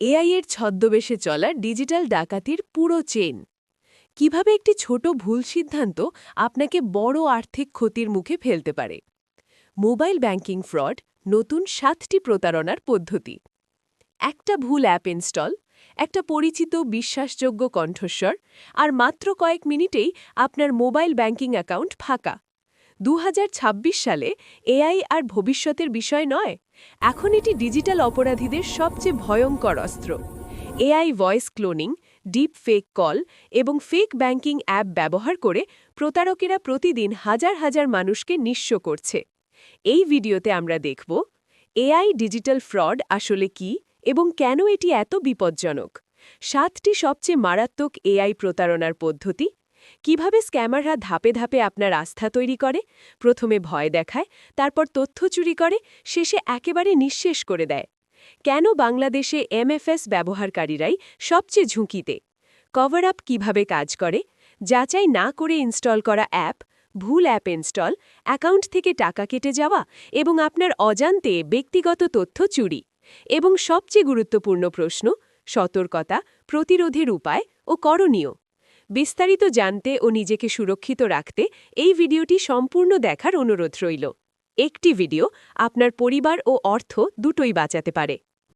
AI এর ছদ্মবেশে চলা ডিজিটাল ডাকাতির পুরো চেন কীভাবে একটি ছোট ভুল সিদ্ধান্ত আপনাকে বড় আর্থিক ক্ষতির মুখে ফেলতে পারে? মোবাইল ব্যাংকিং ফ্রড, নতুন সাতটি প্রতারণার পদ্ধতি। একটা ভুল অ্যাপ ইনস্টল, একটা পরিচিত বিশ্বাসযোগ্য কণ্ঠস্বর, আর মাত্র কয়েক মিনিটেই আপনার মোবাইল ব্যাংকিং অ্যাকাউন্ট ফাঁকা। দু হাজার ছাব্বিশ সালে এআই আর ভবিষ্যতের বিষয় নয়, এখন এটি ডিজিটাল অপরাধীদের সবচেয়ে ভয়ঙ্কর অস্ত্র। AI voice cloning deep fake call এবং ফেক ব্যাংকিং অ্যাপ ব্যবহার করে প্রতারকেরা প্রতিদিন হাজার হাজার মানুষকে নিঃস্ব করছে। এই ভিডিওতে আমরা দেখব, এআই ডিজিটাল ফ্রড আসলে কি এবং কেন এটি এত বিপজ্জনক? সাতটি সবচেয়ে মারাত্মক এআই প্রতারণার পদ্ধতি কীভাবে স্ক্যামাররা ধাপে ধাপে আপনার আস্থা তৈরি করে, প্রথমে ভয় দেখায়, তারপর তথ্য চুরি করে, শেষে একেবারে নিঃশেষ করে দেয়। কেন বাংলাদেশে এমএফএস ব্যবহারকারীরাই সবচেয়ে ঝুঁকিতে? কভার আপ কীভাবে কাজ করে? যাচাই না করে ইনস্টল করা অ্যাপ, ভুল অ্যাপ ইনস্টল, অ্যাকাউন্ট থেকে টাকা কেটে যাওয়া এবং আপনার অজান্তে ব্যক্তিগত তথ্য চুরি। এবং সবচেয়ে গুরুত্বপূর্ণ প্রশ্ন, সতর্কতা, প্রতিরোধের উপায় ও করণীয়। বিস্তারিত জানতে ও নিজেকে সুরক্ষিত রাখতে এই ভিডিওটি সম্পূর্ণ দেখার অনুরোধ রইল। একটি ভিডিও আপনার পরিবার ও অর্থ দুটোই বাঁচাতে পারে।